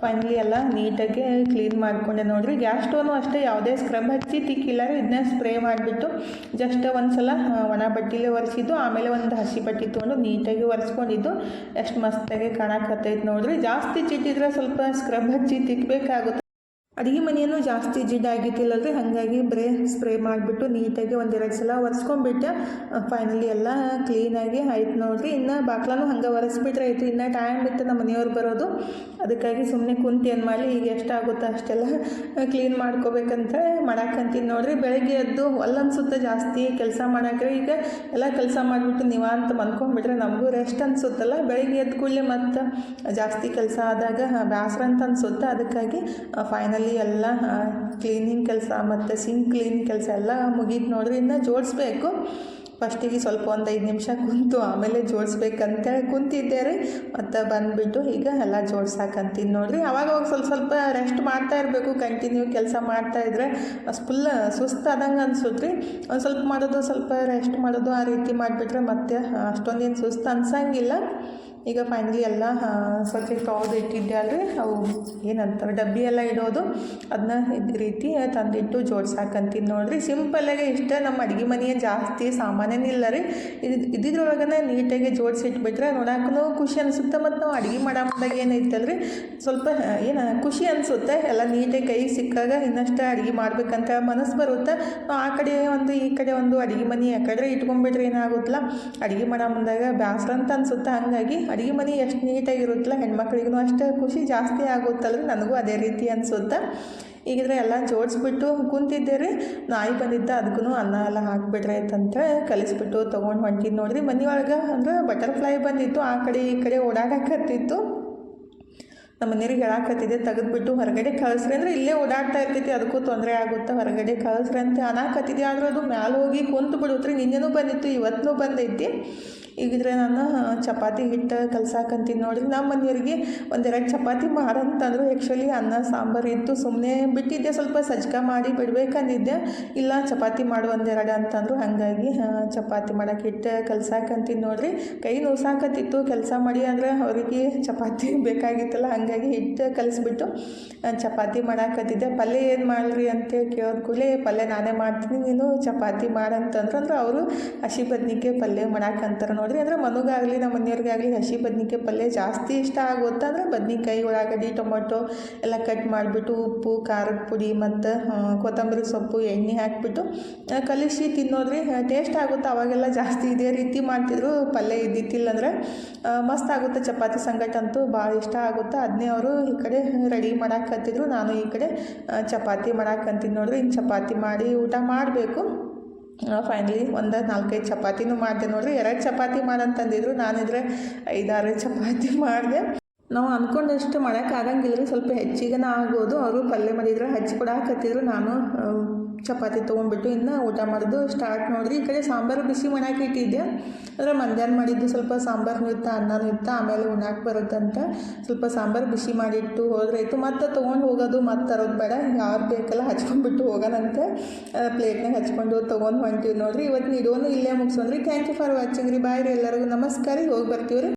ಫೈನಲಿ ಎಲ್ಲ ನೀಟಾಗಿ ಕ್ಲೀನ್ ಮಾಡಿಕೊಂಡೆ ನೋಡ್ರಿ. ಗ್ಯಾಸ್ ಸ್ಟೋನು ಅಷ್ಟೇ, ಯಾವುದೇ ಸ್ಕ್ರಬ್ ಹಚ್ಚಿ ತಿಕ್ಕಿಲ್ಲ ಇದನ್ನ ಸ್ಪ್ರೇ ಮಾಡಿಬಿಟ್ಟು ಜಸ್ಟ್ ಒಂದು ಸಲ ಒಣ ಬಟ್ಟೆಲೇ ಒರೆಸಿದ್ದು, ಆಮೇಲೆ ಒಂದು ಹಸಿ ಬಟ್ಟೆ ತೊಗೊಂಡು ನೀಟಾಗಿ ಒರೆಸ್ಕೊಂಡಿದ್ದು. ಎಷ್ಟು ಮಸ್ತಾಗಿ ಕಾಣಕತ್ತೈತೆ ನೋಡ್ರಿ. ಜಾಸ್ತಿ ಚಿಟ್ಟಿದ್ರೆ ಸ್ವಲ್ಪ ಸ್ಕ್ರಬ್ ಹಚ್ಚಿ ತಿಕ್ಕಬೇಕಾಗುತ್ತೆ ಅಡುಗೆ ಮನೆಯನ್ನು ಜಾಸ್ತಿ ಜಿಡ್ಡಾಗಿತ್ತಿಲ್ಲಲ್ರಿ ಹಾಗಾಗಿ ಬರೀ ಸ್ಪ್ರೇ ಮಾಡಿಬಿಟ್ಟು ನೀಟಾಗಿ ಒಂದೆರಡು ಸಲ ಒರೆಸ್ಕೊಂಡ್ಬಿಟ್ಟೆ. ಫೈನಲಿ ಎಲ್ಲ ಕ್ಲೀನಾಗಿ ಆಯ್ತು ನೋಡಿರಿ. ಇನ್ನು ಬಾಕ್ಲಾನು ಹಂಗೆ ಒರೆಸ್ಬಿಟ್ರೆ ಆಯಿತು. ಇನ್ನು ಟೈಮ್ ಇತ್ತು ನಮ್ಮ ಮನೆಯವ್ರು ಬರೋದು. ಅದಕ್ಕಾಗಿ ಸುಮ್ಮನೆ ಕುಂತು ಏನು ಮಾಡಲಿ? ಈಗ ಎಷ್ಟಾಗುತ್ತೋ ಅಷ್ಟೆಲ್ಲ ಕ್ಲೀನ್ ಮಾಡ್ಕೋಬೇಕಂತ ಮಾಡಾಕಂತೀನಿ ನೋಡಿರಿ. ಬೆಳಗ್ಗೆ ಎದ್ದು ಸುತ್ತ ಜಾಸ್ತಿ ಕೆಲಸ ಮಾಡಾಕ್ರೆ ಈಗ ಎಲ್ಲ ಕೆಲಸ ಮಾಡಿಬಿಟ್ಟು ನಿವಾಂತ ಮನ್ಕೊಂಡ್ಬಿಟ್ರೆ ನಮಗೂ ರೆಸ್ಟ್ ಅನ್ಸುತ್ತಲ್ಲ. ಬೆಳಗ್ಗೆ ಎದ್ದು ಕೂಡಲೇ ಮತ್ತು ಜಾಸ್ತಿ ಕೆಲಸ ಆದಾಗ ಬೇಸರ ಅಂತ ಅನ್ಸುತ್ತೆ. ಅದಕ್ಕಾಗಿ ಫೈನಲಿ ಎಲ್ಲ ಕ್ಲೀನಿಂಗ್ ಕೆಲಸ ಮತ್ತು ಸಿಂಕ್ ಕ್ಲೀನ್ ಕೆಲಸ ಎಲ್ಲ ಮುಗೀತು ನೋಡ್ರಿ, ಇನ್ನು ಜೋಡಿಸ್ಬೇಕು. ಫಸ್ಟಿಗೆ ಸ್ವಲ್ಪ ಒಂದು ಐದು ನಿಮಿಷ ಕುಂತು ಆಮೇಲೆ ಜೋಡಿಸ್ಬೇಕಂತೇಳಿ ಕುಂತಿದ್ದೆ ರೀ ಮತ್ತು ಬಂದುಬಿಟ್ಟು ಈಗ ಎಲ್ಲ ಜೋಡ್ಸಾಕಂತೀನಿ ನೋಡಿರಿ. ಅವಾಗ ಅವಾಗ ಸ್ವಲ್ಪ ಸ್ವಲ್ಪ ರೆಸ್ಟ್ ಮಾಡ್ತಾ ಇರಬೇಕು ಕಂಟಿನ್ಯೂ ಕೆಲಸ ಮಾಡ್ತಾ ಇದ್ರೆ. ಫುಲ್ ಸುಸ್ತಾದಂಗೆ ಅನ್ಸುತ್ತೆ ರೀ ಒಂದು ಸ್ವಲ್ಪ ಮಾಡೋದು, ಸ್ವಲ್ಪ ರೆಸ್ಟ್ ಮಾಡೋದು ಆ ರೀತಿ ಮಾಡಿಬಿಟ್ರೆ ಮತ್ತೆ ಅಷ್ಟೊಂದೇನು ಸುಸ್ತು ಅನ್ಸಂಗಿಲ್ಲ. ಈಗ ಫೈನಲಿ ಎಲ್ಲ ಸ್ವಚ್ಛ ತೊಳೆದು ಇಟ್ಟಿದ್ದೆ ಅಲ್ರಿ, ಅವು ಏನಂತಾರೆ ಡಬ್ಬಿ ಎಲ್ಲ ಇಡೋದು ಅದನ್ನ ಇದೇ ರೀತಿ ತಂದಿಟ್ಟು ಜೋಡ್ಸಾಕಂತೀನಿ ನೋಡ್ರಿ. ಸಿಂಪಲ್ಲಾಗೆ ಇಷ್ಟ, ನಮ್ಮ ಅಡುಗೆ ಮನೆಯ ಜಾಸ್ತಿ ಸಾಮಾನ್ಯನಿಲ್ಲ ರೀ. ಇದು, ಇದ್ದಿದ್ರೊಳಗನೆ ನೀಟಾಗಿ ಜೋಡಿಸಿಟ್ಬಿಟ್ರೆ ನೋಡಕ್ಕೂ ಖುಷಿ ಅನಿಸುತ್ತೆ, ಮತ್ತು ನಾವು ಅಡುಗೆ ಮಾಡಾಮ್ದಾಗ ಏನೈತಲ್ರಿ ಸ್ವಲ್ಪ ಏನು ಖುಷಿ ಅನಿಸುತ್ತೆ, ಎಲ್ಲ ನೀಟಾಗಿ ಕೈಗೆ ಸಿಕ್ಕಾಗ ಇನ್ನಷ್ಟು ಅಡುಗೆ ಮಾಡಬೇಕಂತ ಮನಸ್ಸು ಬರುತ್ತೆ. ಆ ಕಡೆ ಒಂದು, ಈ ಕಡೆ ಒಂದು ಅಡುಗೆ ಮನೆ ಯಾಕಡೆ ಇಟ್ಕೊಂಡ್ಬಿಟ್ರೆ ಏನಾಗುತ್ತಲ್ಲ ಅಡುಗೆ ಮಾಡೋ ಮುಂದಾಗ ಬೇಸರ ಅಂತ ಅನ್ಸುತ್ತೆ, ಹಾಗಾಗಿ ಅಡುಗೆ ಮನೆ ಎಷ್ಟು ನೀಟಾಗಿರುತ್ತಲ್ಲ ಹೆಣ್ಮಕ್ಳಿಗೂ ಅಷ್ಟು ಖುಷಿ ಜಾಸ್ತಿ ಆಗುತ್ತಲ್ರಿ ನನಗೂ ಅದೇ ರೀತಿ ಅನ್ಸುತ್ತೆ. ಈಗಿದ್ರೆ ಎಲ್ಲ ಜೋಡಿಸ್ಬಿಟ್ಟು ಕುಂತಿದ್ದೆ ರೀ ನಾಯಿ ಬಂದಿದ್ದ ಅದಕ್ಕೂ ಅನ್ನ ಎಲ್ಲ ಹಾಕ್ಬಿಟ್ರೆ ಕಲಿಸ್ಬಿಟ್ಟು ತೊಗೊಂಡು ಹೊಂಟಿದ್ದು ನೋಡ್ರಿ. ಮನೆಯೊಳಗೆ ಅಂದ್ರೆ ಬಟರ್ಫ್ಲೈ ಬಂದಿತ್ತು, ಆ ಕಡೆ ಈ ಕಡೆ ಓಡಾಡಕತ್ತಿತ್ತು. ನಮ್ಮ ಮನೆಯವ್ರಿಗೆ ಹೇಳಾಕತ್ತಿದೆ ತೆಗೆದ್ಬಿಟ್ಟು ಹೊರಗಡೆ ಕಳಿಸ್ರಿ ಅಂದರೆ ಇಲ್ಲೇ ಓಡಾಡ್ತಾ ಇರ್ತೈತಿ, ಅದಕ್ಕೂ ತೊಂದರೆ ಆಗುತ್ತೆ. ಹೊರಗಡೆ ಕಳಿಸ್ರಿ ಅಂತ ಅನಾಕತ್ತಿದೆ, ಆದರೂ ಅದು ಮ್ಯಾಲೆ ಹೋಗಿ ಕುಂತು ಬಿಡುತ್ರಿ. ನಿನ್ನೆನೂ ಬಂದಿತ್ತು ಇವತ್ತೂ ಬಂದೈತಿ. ಈಗಿದ್ರೆ ನಾನು ಚಪಾತಿ ಹಿಟ್ಟು ಕಲ್ಸಾಕಂತೀನಿ ನೋಡಿರಿ. ನಮ್ಮ ಮನೆಯವ್ರಿಗೆ ಒಂದೆರಡು ಚಪಾತಿ ಮಾರಂತಂದ್ರು ಆ್ಯಕ್ಚುಲಿ ಅನ್ನ, ಸಾಂಬಾರು ಇತ್ತು. ಸುಮ್ಮನೆ ಬಿಟ್ಟಿದ್ದೆ, ಸ್ವಲ್ಪ ಸಜ್ಕ ಮಾಡಿ ಬಿಡ್ಬೇಕಂದಿದ್ದೆ. ಇಲ್ಲ, ಚಪಾತಿ ಮಾಡು ಒಂದೆರಡು ಅಂತಂದ್ರು. ಹಾಗಾಗಿ ಚಪಾತಿ ಮಾಡೋಕೆ ಹಿಟ್ಟು ಕಲ್ಸಾಕಂತೀನಿ ನೋಡಿರಿ. ಕೈ ನೋಸಾಕತ್ತಿತ್ತು, ಕೆಲಸ ಮಾಡಿ ಅಂದರೆ ಅವರಿಗೆ ಚಪಾತಿ [laughs] ಬೇಕಾಗಿತ್ತಲ್ಲ ಹಾಗಾಗಿ ಹಿಟ್ಟು ಕಲಿಸ್ಬಿಟ್ಟು ಚಪಾತಿ ಮಾಡಾಕತ್ತಿದ್ದೆ. ಪಲ್ಯ ಏನು ಮಾಡ್ರಿ ಅಂತ ಕೇಳಿದ ಕೂಡಲೇ ಪಲ್ಯ ನಾನೇ ಮಾಡ್ತೀನಿ ನೀನು ಚಪಾತಿ ಮಾಡಂತಂದ್ರೆ ಅವರು ಹಸಿ ಬದ್ನಿಕಾಯಿ ಪಲ್ಯ ಮಾಡಾಕಂತಾರೆ ನೋಡ್ರಿ. ಅಂದ್ರೆ ಮನೆಗಾಗಲಿ ನಮ್ಮ ಮನೆಯವ್ರಿಗಾಗಲಿ ಹಸಿ ಬದ್ನಿಕಾಯಿ ಪಲ್ಯ ಜಾಸ್ತಿ ಇಷ್ಟ ಆಗುತ್ತೆ ಅಂದ್ರೆ ಬದ್ನಿಕಾಯಿ ಉಳ್ಳಾಗಡ್ಡಿ ಟೊಮೊಟೊ ಎಲ್ಲ ಕಟ್ ಮಾಡಿಬಿಟ್ಟು ಉಪ್ಪು ಖಾರದ ಪುಡಿ ಮತ್ತು ಕೊತ್ತಂಬರಿ ಸೊಪ್ಪು ಎಣ್ಣೆ ಹಾಕಿಬಿಟ್ಟು ಕಲಿಸಿ ತಿನ್ನೋದ್ರಿ. ಟೇಸ್ಟ್ ಆಗುತ್ತೆ? ಅವಾಗೆಲ್ಲ ಜಾಸ್ತಿ ಇದೇ ರೀತಿ ಮಾಡ್ತಿದ್ರು. ಪಲ್ಯ ಇದ್ದಿತ್ತಿಲ್ಲ ಅಂದರೆ ಆ, ಮಸ್ತ್ ಆಗುತ್ತೆ? ಚಪಾತಿ ಸಂಗಟ ಅಂತೂ ಭಾಳ ಇಷ್ಟ ಆಗುತ್ತೆ? ಅದನ್ನೇ ಅವರು ಈ ಕಡೆ ರೆಡಿ ಮಾಡಾಕತ್ತಿದ್ರು ನಾನು ಈ ಕಡೆ ಚಪಾತಿ ಮಾಡಾಕಂತೀನಿ ನೋಡ್ರಿ. ಇನ್ನು ಚಪಾತಿ ಮಾಡಿ ಊಟ ಮಾಡಬೇಕು. ಫೈನಲಿ ಒಂದು ನಾಲ್ಕೈದು ಚಪಾತಿನೂ ಮಾಡಿದೆ ನೋಡ್ರಿ. ಎರಡು ಚಪಾತಿ ಮಾಡಂತಂದಿದ್ರು ನಾನಿದ್ರೆ ಐದಾರು ಚಪಾತಿ ಮಾಡಿದೆ. ನಾವು ಅಂದ್ಕೊಂಡಷ್ಟು ಮಾಡೋಕ್ಕಾಗಂಗಿಲ್ಲ ರೀ ಸ್ವಲ್ಪ ಹೆಚ್ಚಿಗೆನ ಆಗೋದು ಅವರು ಪಲ್ಯ ಮಾಡಿದ್ರೆ ಹಚ್ಚಿ ಕೊಡಾಕತ್ತಿದ್ರು ನಾನು ಚಪಾತಿ ತೊಗೊಂಡ್ಬಿಟ್ಟು ಇನ್ನು ಊಟ ಮಾಡಿದ್ದು ಸ್ಟಾರ್ಟ್ ನೋಡಿರಿ ಈ ಕಡೆ ಸಾಂಬಾರು ಬಿಸಿ ಒಣಾಕಿ ಇಟ್ಟಿದ್ದೆ. ಅಂದರೆ ಮಧ್ಯಾಹ್ನ ಮಾಡಿದ್ದು ಸ್ವಲ್ಪ ಸಾಂಬಾರು ಇತ್ತು, ಅನ್ನನೂ ಇತ್ತು, ಆಮೇಲೆ ಉಣಾಕೆ ಬರುತ್ತಂತ ಸ್ವಲ್ಪ ಸಾಂಬಾರು ಬಿಸಿ ಮಾಡಿಟ್ಟು ಹೋದ್ರೆ ಆಯಿತು ಮತ್ತೆ ತೊಗೊಂಡು ಹೋಗೋದು ಮತ್ತೆ ತರೋದು ಬೇಡ. ಯಾರು ಬೇಕಲ್ಲ ಹಚ್ಕೊಂಡ್ಬಿಟ್ಟು ಹೋಗೋಣಂತೆ. ಪ್ಲೇಟ್ನಾಗ ಹಚ್ಕೊಂಡು ತೊಗೊಂಡು ಹೊಂಟಿವಿ ನೋಡ್ರಿ. ಇವತ್ತು ಇಡೋನು ಇಲ್ಲೇ ಮುಗಿಸೋನ್ರಿ ಥ್ಯಾಂಕ್ ಯು ಫಾರ್ ವಾಚಿಂಗ್ ರೀ. ಬಾಯ್ ರೀ ಎಲ್ಲರಿಗೂ. ನಮಸ್ಕಾರ ಹೋಗಿ ಬರ್ತೀವಿ ರೀ